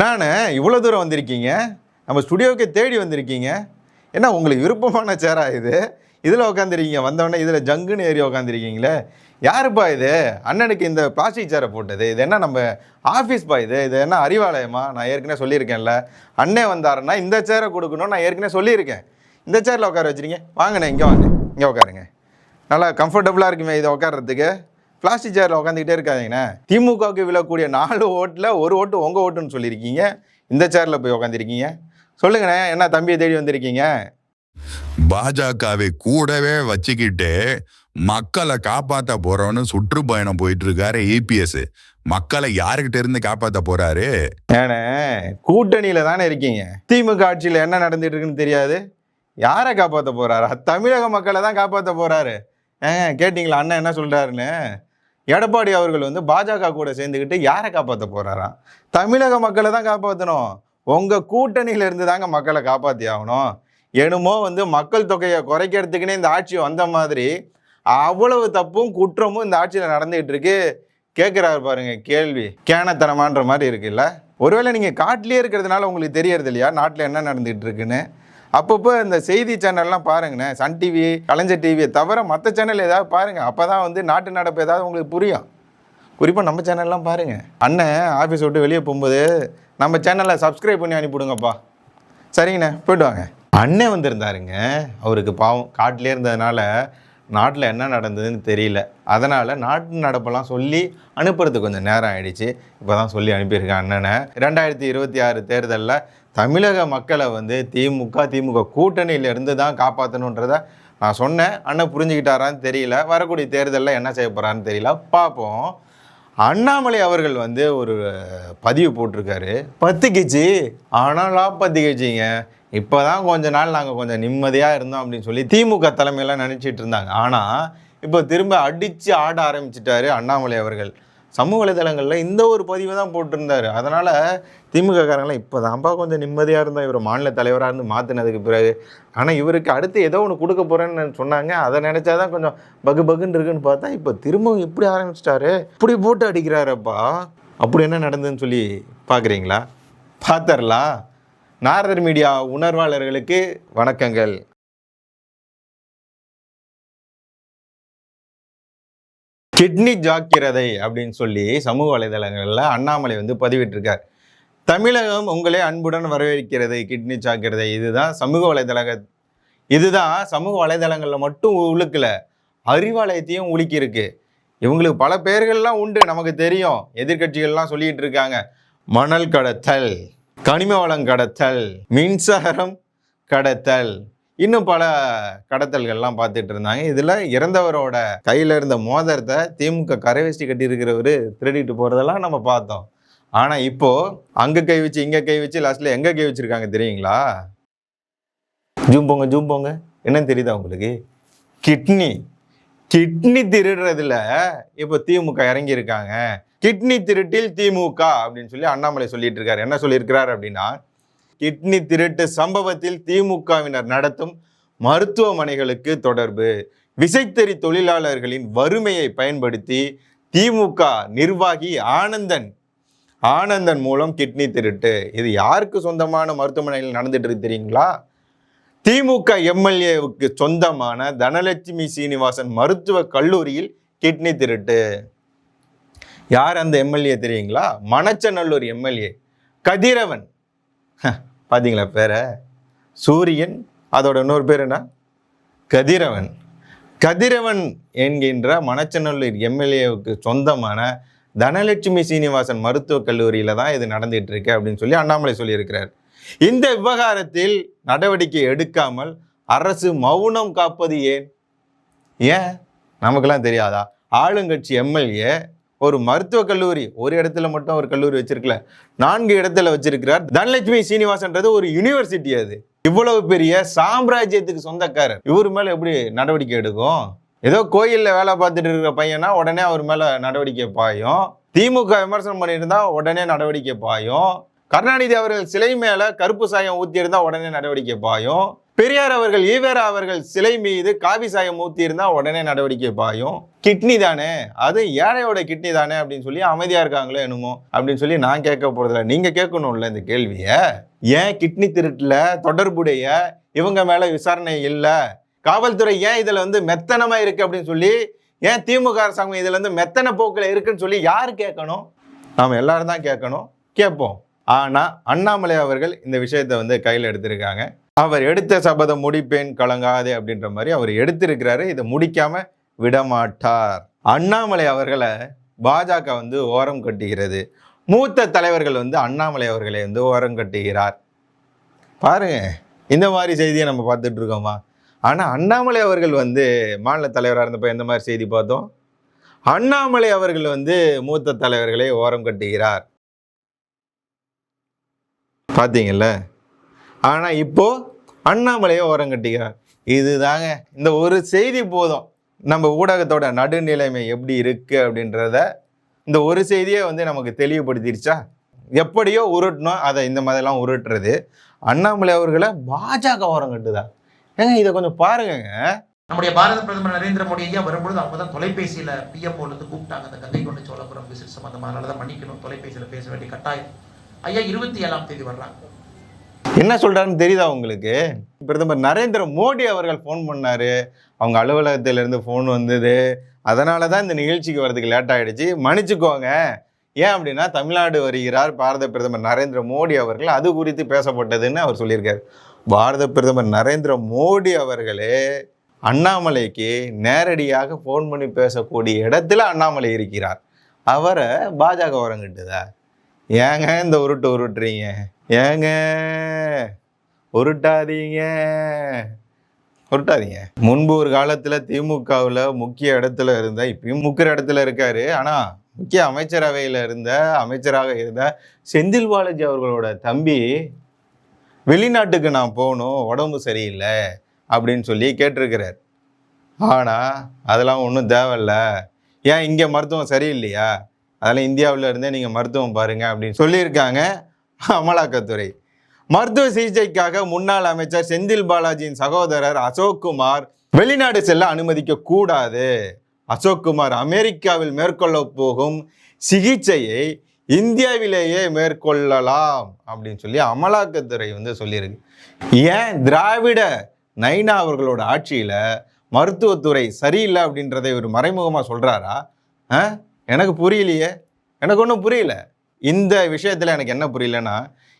நான் இவ்வளோ தூரம் வந்திருக்கீங்க? நம்ம ஸ்டுடியோவுக்கு தேடி வந்திருக்கீங்க. என்ன உங்களுக்கு விருப்பமான சேரா இது? இதில் உட்காந்துருக்கீங்க வந்தோடனே இதில் ஜங்குன்னு ஏறி உட்காந்துருக்கீங்களே யாருப்பா இது? அண்ணனுக்கு இந்த பிளாஸ்டிக் சேரை போட்டது. இது என்ன நம்ம ஆஃபீஸ்ப்பா இது? இது என்ன அறிவாலயமா? நான் ஏற்கனவே சொல்லியிருக்கேன்ல. அண்ணே வந்தாருன்னா இந்த சேரை கொடுக்கணும்னு நான் ஏற்கனவே சொல்லியிருக்கேன். இந்த சேரில் உட்கார வச்சுருங்க. வாங்கண்ணே இங்கே வாங்க. இங்கே உட்காருங்க. நல்லா கம்ஃபர்டபுளாக இருக்குமே இதை உட்காரத்துக்கு பிளாஸ்டிக் சேரில் உட்காந்துக்கிட்டே இருக்காதீங்கண்ணே. திமுகவுக்கு விழக்கூடிய நாலு ஓட்டில் ஒரு ஓட்டு உங்கள் ஓட்டுன்னு சொல்லியிருக்கீங்க. இந்த சேரில் போய் உட்காந்துருக்கீங்க சொல்லுங்கண்ணே என்ன தம்பியை தேடி வந்திருக்கீங்க? பாஜகவை கூடவே வச்சுக்கிட்டு மக்களை காப்பாத்த போறோம்னு சுற்றுப்பயணம் போயிட்டு இருக்காரு ஏபிஎஸ் மக்களை யாருக்கிட்ட இருந்து காப்பாத்த போறாரு? ஏண்ணே கூட்டணியில் தானே இருக்கீங்க. திமுக ஆட்சியில் என்ன நடந்துட்டு இருக்குன்னு தெரியாது. யாரை காப்பாற்ற போறாரா? தமிழக மக்களை தான் காப்பாற்ற போறாரு. ஏங்க கேட்டிங்களா? அண்ணன் என்ன சொல்றாருன்னு? எடப்பாடி அவர்கள் வந்து பாஜக கூட சேர்ந்துக்கிட்டு யாரை காப்பாற்ற போகிறாராம் தமிழக மக்களை தான் காப்பாற்றணும் உங்கள் கூட்டணியில இருந்து தாங்க மக்களை காப்பாற்றி ஆகணும். என்னமோ வந்து மக்கள் தொகையை குறைக்கிறதுக்குன்னே இந்த ஆட்சி வந்த மாதிரி அவ்வளவு தப்பும் குற்றமும் இந்த ஆட்சியில் நடந்துகிட்டு இருக்கு. கேட்குறாரு பாருங்க கேள்வி. கேனத்தனமான்ற மாதிரி இருக்குல்ல? ஒருவேளை நீங்கள் காட்டிலே இருக்கிறதுனால உங்களுக்கு தெரியறது இல்லையா நாட்டில் என்ன நடந்துகிட்டு இருக்குன்னு? அப்பப்போ இந்த செய்தி சேனல்லாம் பாருங்கண்ணே சன் டிவி கலைஞர் டிவியை தவிர மற்ற சேனல் ஏதாவது பாருங்கள் அப்போ தான் வந்து நாட்டு நடப்பு ஏதாவது உங்களுக்கு புரியும். குறிப்பாக நம்ம சேனல்லாம் பாருங்கள் அண்ணன் ஆஃபீஸ் விட்டு வெளியே போகும்போது நம்ம சேனலை சப்ஸ்கிரைப் பண்ணி அனுப்பிவிடுங்கப்பா சரிங்கண்ணே போய்ட்டு வாங்க. அண்ணன் வந்திருந்தாருங்க. அவருக்கு பாவம் காட்டிலே இருந்ததுனால நாட்டில் என்ன நடந்ததுன்னு தெரியல. அதனால் நாட்டு நடப்பெல்லாம் சொல்லி அனுப்புறதுக்கு கொஞ்சம் நேரம் ஆயிடுச்சு. இப்போ தான் சொல்லி அனுப்பியிருக்கேன் அண்ணனை. ரெண்டாயிரத்தி இருபத்தி ஆறு தேர்தலில் தமிழக மக்களை வந்து திமுக திமுக கூட்டணியில இருந்து தான் காப்பாற்றணுன்றத நான் சொன்னேன். அண்ணன் புரிஞ்சுக்கிட்டாரான்னு தெரியல. வரக்கூடிய தேர்தலில் என்ன செய்ய போகிறான்னு தெரியல. பார்ப்போம். அண்ணாமலை அவர்கள் வந்து ஒரு பதிவு போட்டிருக்காரு. பத்துக்கிச்சு ஆனாலா பத்துக்கிச்சிங்க இப்போ தான் கொஞ்ச நாள் நாங்கள் கொஞ்சம் நிம்மதியாக இருந்தோம் அப்படின்னு சொல்லி திமுக தலைமையெல்லாம் நினச்சிட்டு இருந்தாங்க. ஆனால் இப்போ திரும்ப அடித்து ஆட ஆரம்பிச்சிட்டாரு அண்ணாமலை அவர்கள். சமூக வலைதளங்களில் இந்த ஒரு பதிவை தான் போட்டிருந்தாரு. அதனால் திமுகக்காரங்களாம் இப்போ தான்ப்பா கொஞ்சம் நிம்மதியாக இருந்தோம். இவர் மாநில தலைவராக இருந்து மாற்றினதுக்கு பிறகு. ஆனால் இவருக்கு அடுத்து ஏதோ ஒன்று கொடுக்க போகிறேன்னு சொன்னாங்க. அதை நினச்சா தான் கொஞ்சம் பகு பகுன்னு இருக்குன்னு பார்த்தா இப்போ திரும்பவும் இப்படி ஆரம்பிச்சிட்டாரு. இப்படி போட்டு அடிக்கிறாரப்பா. அப்படி என்ன நடந்ததுன்னு சொல்லி பார்க்குறீங்களா பார்த்துடலாம் நாரதர் மீடியா உணர்வாளர்களுக்கு வணக்கங்கள். கிட்னி ஜாக்கிரதை அப்படின்னு சொல்லி சமூக வலைதளங்களில் அண்ணாமலை வந்து பதிவிட்டிருக்கார். தமிழகம் உங்களே அன்புடன் வரவேற்கிறது. கிட்னி ஜாக்கிரதை இதுதான் சமூக வலைதளங்க இதுதான் சமூக வலைதளங்களில் மட்டும் உழுக்கல அறிவாலயத்தையும் உலுக்கிருக்கு இவங்களுக்கு பல பெயர்கள்லாம் உண்டு நமக்கு தெரியும். எதிர்க்கட்சிகள்லாம் சொல்லிகிட்டு இருக்காங்க மணல் கடத்தல். கனிம வளம் கடத்தல் மின்சாரம் கடத்தல். இன்னும் பல கடத்தல்கள்லாம் பார்த்துட்டு இருந்தாங்க. இதில் இறந்தவரோட கையில் இருந்த மோதிரத்தை திமுக கரைவேஷ்டி கட்டியிருக்கிறவர் திருடிட்டு போகிறதெல்லாம் நம்ம பார்த்தோம். ஆனால் இப்போ அங்கே கை வச்சு இங்கே கை வச்சு லாஸ்ட்டில் எங்கே கை வச்சிருக்காங்க தெரியுங்களா? ஜூம் போங்க ஜூம் போங்க. என்னன்னு தெரியுதா உங்களுக்கு? கிட்னி. கிட்னி திருடுறதுல இப்போ திமுக இறங்கியிருக்காங்க. கிட்னி திருட்டில் திமுக அப்படின்னு சொல்லி அண்ணாமலை சொல்லிட்டு இருக்காரு என்ன சொல்லியிருக்கிறார் அப்படின்னா கிட்னி திருட்டு சம்பவத்தில் திமுகவினர் நடத்தும் மருத்துவமனைகளுக்கு தொடர்பு விசைத்தறி தொழிலாளர்களின் வறுமையை பயன்படுத்தி திமுக நிர்வாகி ஆனந்தன் ஆனந்தன் மூலம் கிட்னி திருட்டு. இது யாருக்கு சொந்தமான மருத்துவமனையில் நடந்துட்டு இருக்கு தெரியுங்களா? திமுக எம்எல்ஏவுக்கு சொந்தமான தனலட்சுமி சீனிவாசன் மருத்துவக் கல்லூரியில் கிட்னி திருட்டு. யார் அந்த எம்எல்ஏ தெரியுங்களா? மணச்சநல்லூர் எம்எல்ஏ. கதிரவன். பார்த்தீங்களா பேரை? சூரியன். அதோட இன்னொரு பேர் என்ன? கதிரவன். கதிரவன் என்கின்ற மணச்சநல்லூர் எம்எல்ஏவுக்கு சொந்தமான தனலட்சுமி சீனிவாசன் மருத்துவக் கல்லூரியில் தான் இது நடந்துகிட்டு இருக்கு அப்படின்னு சொல்லி அண்ணாமலை சொல்லியிருக்கிறார். இந்த விவகாரத்தில் நடவடிக்கை எடுக்காமல் அரசு மௌனம் காப்பது ஏன்? ஏன்? நமக்கெல்லாம் தெரியாதா? ஆளுங்கட்சி எம்எல்ஏ ஒரு மருத்துவக் கல்லூரி ஒரு இடத்துல மட்டும் ஒரு கல்லூரி வச்சிருக்கல நான்கு இடத்துல வச்சிருக்கிறார். தனலட்சுமி சீனிவாசன்றது ஒரு யூனிவர்சிட்டி அது. இவ்வளவு பெரிய சாம்ராஜ்யத்துக்கு சொந்தக்காரர். இவர் மேல எப்படி நடவடிக்கை எடுக்கும்? ஏதோ கோயிலில் வேலை பார்த்துட்டு இருக்கிற பையனா உடனே அவர் மேலே நடவடிக்கை பாயும். திமுக விமர்சனம் பண்ணியிருந்தா உடனே நடவடிக்கை பாயும். கருணாநிதி அவர்கள் சிலை மேலே கருப்பு சாயம் ஊத்தி உடனே நடவடிக்கை பாயும். பெரியார் அவர்கள் ஈவேரா அவர்கள் சிலை மீது காவி சாயம் ஊத்தியிருந்தா உடனே நடவடிக்கை பாயும். கிட்னி தானே? அது ஏழையோட கிட்னி தானே அப்படின்னு சொல்லி அமைதியா இருக்காங்களோ என்னமோ அப்படின்னு சொல்லி நான் கேட்க போகிறதில்ல நீங்க கேட்கணும்ல இந்த கேள்வியை. ஏன் கிட்னி திருட்டுல தொடர்புடைய இவங்க மேல விசாரணை இல்லை? காவல்துறை ஏன் இதுல வந்து மெத்தனமா இருக்கு அப்படின்னு சொல்லி ஏன் திமுக அரசாங்கம் இதுல வந்து மெத்தன போக்குல இருக்குன்னு சொல்லி யார் கேட்கணும்? நாம எல்லாரும் தான் கேட்கணும். கேட்போம். ஆனா அண்ணாமலை அவர்கள் இந்த விஷயத்தை வந்து கையில் எடுத்திருக்காங்க. அவர் எடுத்த சபதம் முடிப்பேன் கலங்காதே அப்படின்ற மாதிரி அவர் எடுத்திருக்கிறாரு. இதை முடிக்காம விடமாட்டார். அண்ணாமலை அவர்களை பாஜக வந்து ஓரம் கட்டுகிறது. மூத்த தலைவர்கள் வந்து அண்ணாமலை அவர்களை வந்து ஓரம் கட்டுகிறார். பாருங்க இந்த மாதிரி செய்தியை நம்ம பார்த்துட்டு இருக்கோமா? ஆனால் அண்ணாமலை அவர்கள் வந்து மாநில தலைவராக இருந்தப்போ எந்த மாதிரி செய்தி பார்த்தோம்? அண்ணாமலை அவர்கள் வந்து மூத்த தலைவர்களை ஓரம் கட்டுகிறார். பார்த்தீங்கல்ல? ஆனால் இப்போது அண்ணாமலையை ஓரம் கட்டிக்கிறார். இதுதாங்க இந்த ஒரு செய்தி போதும். நம்ம ஊடகத்தோட நடுநிலைமை எப்படி இருக்குது அப்படின்றத இந்த ஒரு செய்தியே வந்து நமக்கு தெளிவுபடுத்திடுச்சா எப்படியோ உருட்டணும் அதை இந்த மாதிரிலாம் உருட்டுறது. அண்ணாமலை அவர்களை பாஜக ஓரம் கட்டுதா? ஏங்க இதை கொஞ்சம் பாருங்கங்க. நம்முடைய பாரத பிரதமர் நரேந்திர மோடி ஐயா வரும்பொழுது அவங்க தான் தொலைபேசியில் பிஎம்ஓல இருந்து கூப்பிட்டாங்க. அந்த கங்கை கொண்டு சோழபுரம் விசிட் சம்பந்தமா. அதனால தான் மன்னிக்கணும் தொலைபேசியில் பேச வேண்டிய கட்டாயம். ஐயா இருபத்தி ஏழாம் தேதி வர்றாங்க. என்ன சொல்கிறாருன்னு தெரியுதா உங்களுக்கு? பிரதமர் நரேந்திர மோடி அவர்கள் ஃபோன் பண்ணார். அவங்க அலுவலகத்திலேருந்து ஃபோன் வந்தது. அதனால தான் இந்த நிகழ்ச்சிக்கு வரதுக்கு லேட் ஆகிடுச்சு மன்னிச்சுக்கோங்க. ஏன் அப்படின்னா தமிழ்நாடு வருகிறார் பாரத பிரதமர் நரேந்திர மோடி அவர்கள். அது குறித்து பேசப்பட்டதுன்னு அவர் சொல்லியிருக்கார். பாரத பிரதமர் நரேந்திர மோடி அவர்களே அண்ணாமலைக்கு நேரடியாக ஃபோன் பண்ணி பேசக்கூடிய இடத்துல அண்ணாமலை இருக்கிறார். அவரை பாஜக வரங்கிட்டுதா ஏங்க இந்த உருட்டு உருட்டுறீங்க? ஏங்க? உருட்டாதீங்க. உருட்டாதீங்க. முன்பு ஒரு காலத்தில் திமுகவில் முக்கிய இடத்துல இருந்த இப்பயும் முக்கிய இடத்துல இருக்காரு. ஆனால் முக்கிய அமைச்சரவையில் இருந்த அமைச்சராக இருந்த செந்தில் பாலாஜி அவர்களோட தம்பி வெளிநாட்டுக்கு நான் போகணும் உடம்பு சரியில்லை அப்படின்னு சொல்லி கேட்டிருக்கிறார். ஆனால் அதெல்லாம் ஒன்றும் தேவையில்ல. ஏன் இங்கே மருத்துவம் சரியில்லையா? அதெல்லாம் இந்தியாவில் இருந்தே நீங்கள் மருத்துவம் பாருங்கள் அப்படின்னு சொல்லியிருக்காங்க. அமலாக்கத்துறை. மருத்துவ சிகிச்சைக்காக முன்னாள் அமைச்சர் செந்தில் பாலாஜியின் சகோதரர் அசோக்குமார் வெளிநாடு செல்ல அனுமதிக்க கூடாது. அசோக்குமார் அமெரிக்காவில் மேற்கொள்ள போகும் சிகிச்சையை இந்தியாவிலேயே மேற்கொள்ளலாம் அப்படின்னு சொல்லி அமலாக்கத்துறை வந்து சொல்லியிருக்கு. ஏன் திராவிட நைனா அவர்களோட ஆட்சியில் மருத்துவத்துறை சரியில்லை அப்படின்றதை ஒரு மறைமுகமாக சொல்கிறாரா ஆ? எனக்கு புரியலையே. எனக்கு ஒன்றும் புரியல. இந்த விஷயத்தில் எனக்கு என்ன புரியலன்னா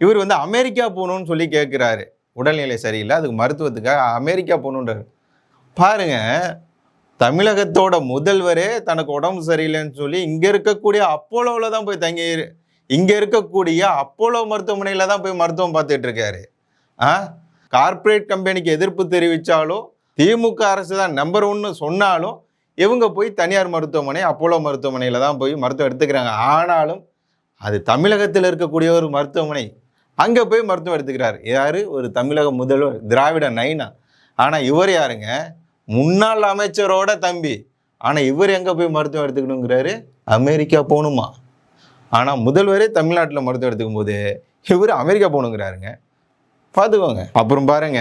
இவர் வந்து அமெரிக்கா போகணும்னு சொல்லி கேட்குறாரு உடல்நிலை சரியில்லை அதுக்கு மருத்துவத்துக்காக அமெரிக்கா போகணுன்றார் பாருங்க தமிழகத்தோட முதல்வரே தனக்கு உடம்பு சரியில்லைன்னு சொல்லி இங்கே இருக்கக்கூடிய அப்போலோவில் தான் போய் தங்கி இங்கே இருக்கக்கூடிய அப்போலோ மருத்துவமனையில் தான் போய் மருத்துவம் பார்த்துட்டு இருக்காரு. ஆ? கார்ப்பரேட் கம்பெனிக்கு எதிர்ப்பு தெரிவித்தாலும் திமுக அரசு தான் நம்பர் ஒன்று சொன்னாலும் இவங்க போய் தனியார் மருத்துவமனை அப்போலோ மருத்துவமனையில் தான் போய் மருத்துவம் எடுத்துக்கிறாங்க. ஆனாலும் அது தமிழகத்தில் இருக்கக்கூடிய ஒரு மருத்துவமனை. அங்கே போய் மருத்துவம் எடுத்துக்கிறார். யார்? ஒரு தமிழக முதல்வர் திராவிட நைனா. ஆனால் இவர் யாருங்க? முன்னாள் அமைச்சரோட தம்பி. ஆனால் இவர் எங்கே போய் மருத்துவம் எடுத்துக்கணுங்கிறாரு? அமெரிக்கா போகணுமா? ஆனால் முதல்வரே தமிழ்நாட்டில் மருத்துவம் எடுத்துக்கும் போது இவர் அமெரிக்கா போகணுங்கிறாருங்க. பார்த்துக்கோங்க. அப்புறம் பாருங்க.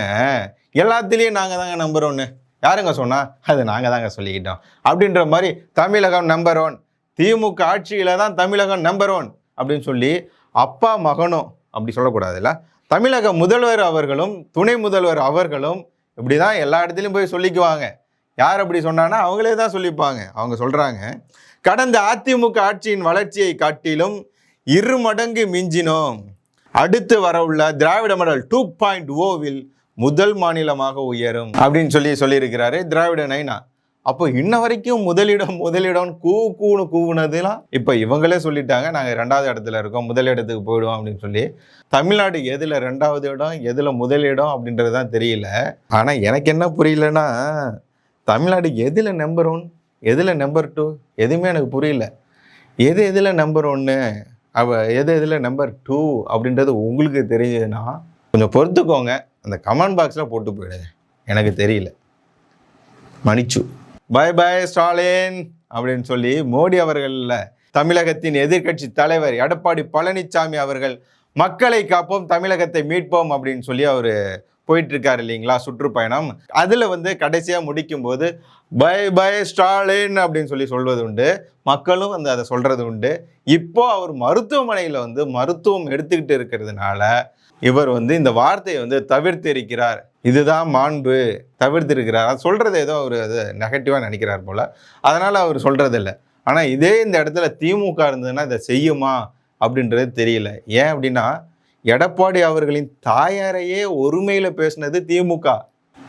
எல்லாத்துலேயும் நாங்கள் தாங்க நம்பர் ஒன்று யாருங்க சொன்னால் அது நாங்கள் தாங்க சொல்லிக்கிட்டோம். அப்படின்ற மாதிரி தமிழகம் நம்பர் ஒன் திமுக ஆட்சியில் தான் தமிழகம் நம்பர் ஒன் அப்படின்னு சொல்லி அப்பா மகனும் அப்படி சொல்லக்கூடாதுல்ல. தமிழக முதல்வர் அவர்களும் துணை முதல்வர் அவர்களும் இப்படி தான் எல்லா இடத்துலையும் போய் சொல்லிக்குவாங்க. யார் அப்படி சொன்னான்னா அவங்களே தான் சொல்லிப்பாங்க. அவங்க சொல்கிறாங்க கடந்த அதிமுக ஆட்சியின் வளர்ச்சியை காட்டிலும் இரு மடங்கு மிஞ்சினோம். அடுத்து வரவுள்ள திராவிட மடல் டூ பாயிண்ட் ஓவில் முதல் மாநிலமாக உயரும். அப்படின்னு சொல்லி சொல்லியிருக்கிறாரு திராவிட நைனா. அப்போ இன்ன வரைக்கும் முதலிடம் முதலிடம் கூ கூன்னு கூவுனதுலாம் இப்போ இவங்களே சொல்லிட்டாங்க. நாங்கள் ரெண்டாவது இடத்துல இருக்கோம். முதலிடத்துக்கு போயிடுவோம் அப்படின்னு சொல்லி. தமிழ்நாடு எதில் ரெண்டாவது இடம் எதில் முதலிடம் அப்படின்றது தான் தெரியல. ஆனால் எனக்கு என்ன புரியலன்னா தமிழ்நாடு எதில் நம்பர் ஒன் எதில் நம்பர் டூ எதுவுமே எனக்கு புரியல. எது எதில் நம்பர் ஒன்று அவ எது எதில் நம்பர் டூ அப்படின்றது உங்களுக்கு தெரிஞ்சதுன்னா கொஞ்சம் பொறுத்துக்கோங்க. அந்த கமெண்ட் பாக்ஸில் போட்டு போயிடுங்க. எனக்கு தெரியல. மன்னிச்சு. பை பை ஸ்டாலின் அப்படின்னு சொல்லி மோடி அவர்களில் தமிழகத்தின் எதிர்க்கட்சி தலைவர் எடப்பாடி பழனிசாமி அவர்கள் மக்களை காப்போம் தமிழகத்தை மீட்போம் அப்படின்னு சொல்லி அவர் போயிட்டுருக்காரு இல்லைங்களா சுற்றுப்பயணம். அதில் வந்து கடைசியாக முடிக்கும்போது பை பை ஸ்டாலின் அப்படின்னு சொல்லி சொல்வது உண்டு. மக்களும் வந்து அதை சொல்கிறது உண்டு. இப்போது அவர் மருத்துவமனையில் வந்து மருத்துவம் எடுத்துக்கிட்டு இருக்கிறதுனால இவர் வந்து இந்த வார்த்தையை வந்து தவிர்த்து இருக்கிறார் இதுதான் மாண்பு. தவிர்த்து இருக்கிறார் அது சொல்கிறது ஏதோ அவர் அது நெகட்டிவாக நினைக்கிறார் போல். அதனால் அவர் சொல்கிறதில்ல இல்லை ஆனால் இதே இந்த இடத்துல திமுக இருந்ததுன்னா இதை செய்யுமா அப்படின்றது தெரியல. ஏன் அப்படின்னா எடப்பாடி அவர்களின் தாயாரையே ஒருமையில் பேசினது திமுக.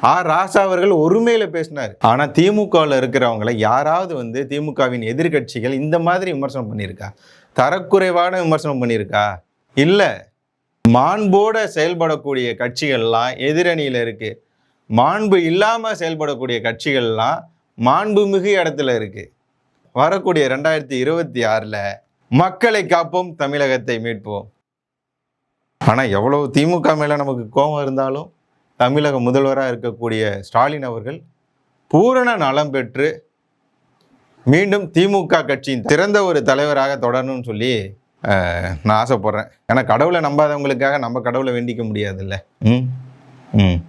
ஆ ராசா அவர்கள் ஒருமையில பேசினார். ஆனா திமுகவில் இருக்கிறவங்கள யாராவது வந்து திமுகவின் எதிர்க்கட்சிகள் இந்த மாதிரி விமர்சனம் பண்ணியிருக்கா? தரக்குறைவான விமர்சனம் பண்ணியிருக்கா? இல்லை. மாண்போட செயல்படக்கூடிய கட்சிகள்லாம் எதிரணியில் இருக்குது மாண்பு இல்லாமல் செயல்படக்கூடிய கட்சிகள்லாம் மாண்பு மிகு இடத்துல இருக்குது வரக்கூடிய ரெண்டாயிரத்தி இருபத்தி ஆறில் மக்களை காப்போம் தமிழகத்தை மீட்போம். ஆனால் எவ்வளோ திமுக மேலே நமக்கு கோபம் இருந்தாலும் தமிழக முதல்வராக இருக்கக்கூடிய ஸ்டாலின் அவர்கள் பூரண நலம் பெற்று மீண்டும் திமுக கட்சியின் திறந்த ஒரு தலைவராக தொடரணும்னு சொல்லி நான் ஆசைப்பட்றேன். ஏன்னா கடவுளை நம்பாதவங்களுக்காக நம்ம கடவுளை வேண்டிக்க முடியாதுல்ல. ம்? ம்.